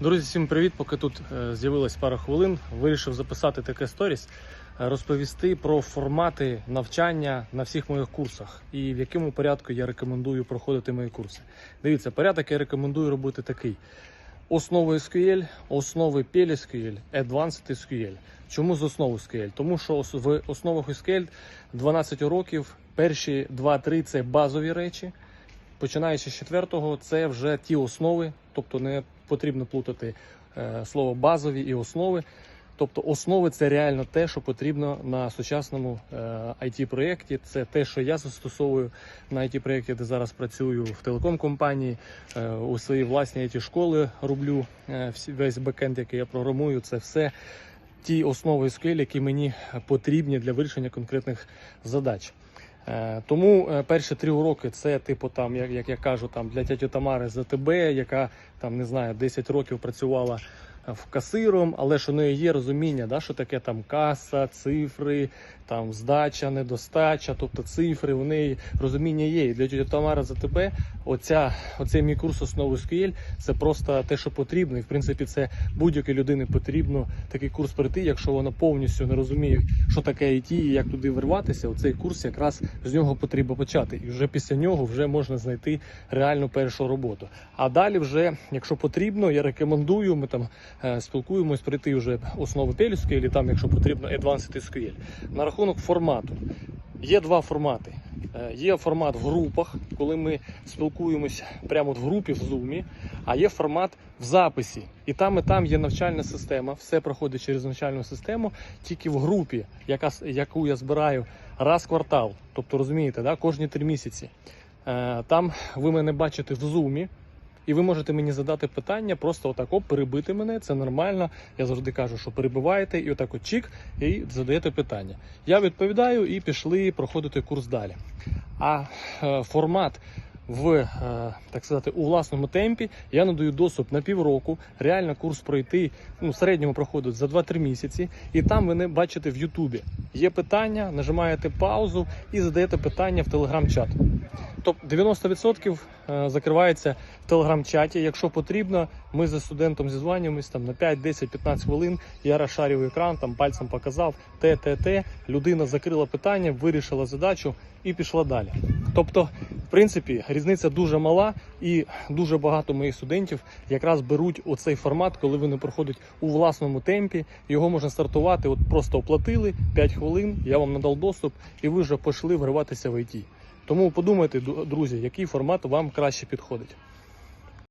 Друзі, всім привіт! Поки тут е, з'явилось пара хвилин, вирішив записати таке сторіс, е, розповісти про формати навчання на всіх моїх курсах і в якому порядку я рекомендую проходити мої курси. Дивіться, порядок я рекомендую робити такий: основи SQL, основи PLSQL, Advanced SQL. Чому з основи SQL? Тому що в основах SQL 12 уроків, перші 2-3 це базові речі. Починаючи з четвертого, це вже ті основи, тобто не потрібно плутати е, слово базові і основи. Тобто основи це реально те, що потрібно на сучасному е, it проєкті Це те, що я застосовую на it проєкті де зараз працюю в телеком-компанії, е, у своїй власній it школи роблю е, весь бекенд, який я програмую. Це все ті основи SQL, які мені потрібні для вирішення конкретних задач. Е, Тому е, перші три уроки це, типу, там, як, як я кажу, там для тяті Тамари з АТБ, яка там не знаю, 10 років працювала е, в касиром, але ж у неї є розуміння, да, що таке там каса, цифри, там здача, недостача, тобто цифри, у неї розуміння є. І для тіті Тамари за АТБ оця, оцей мій курс основи SQL це просто те, що потрібно. І в принципі, це будь-якій людині потрібно такий курс пройти, якщо вона повністю не розуміє, що таке IT і як туди вирватися. Оцей курс якраз з нього потрібно почати. І вже після нього вже можна знайти реальну першу роботу. А далі, вже, якщо потрібно, я рекомендую. Ми там е, спілкуємось пройти вже основи PLSQL, і там, якщо потрібно, Advanced SQL. На рахунок формату. Є два формати. Е, Є формат в групах, коли ми спілкуємось прямо в групі в Zoom, а є формат в записі. І там, і там є навчальна система, все проходить через навчальну систему, тільки в групі, яка, яку я збираю раз в квартал. Тобто розумієте, да, кожні три місяці. Е, Там ви мене бачите в Zoom, і ви можете мені задати питання, просто отак оп, перебити мене, це нормально. Я завжди кажу, що перебиваєте, і отак от і задаєте питання. Я відповідаю і пішли проходити курс далі. А е, формат в е, так сказати у власному темпі я надаю доступ на півроку. Реально курс пройти ну, середньому проходить за 2-3 місяці, і там ви не бачите в Ютубі. Є питання, нажимаєте паузу і задаєте питання в телеграм-чат. Тобто 90% е, закривається в телеграм-чаті. Якщо потрібно, ми за студентом зізванюємось там на 5, 10, 15 хвилин. Я розшарюю екран, там пальцем показав те, те, те. Людина закрила питання, вирішила задачу і пішла далі. Тобто, принципі, різниця дуже мала, і дуже багато моїх студентів якраз беруть оцей формат, коли вони проходять у власному темпі. Його можна стартувати. От просто оплатили 5 хвилин. Я вам надав доступ, і ви вже пішли вриватися в IT. Тому подумайте, друзі, який формат вам краще підходить.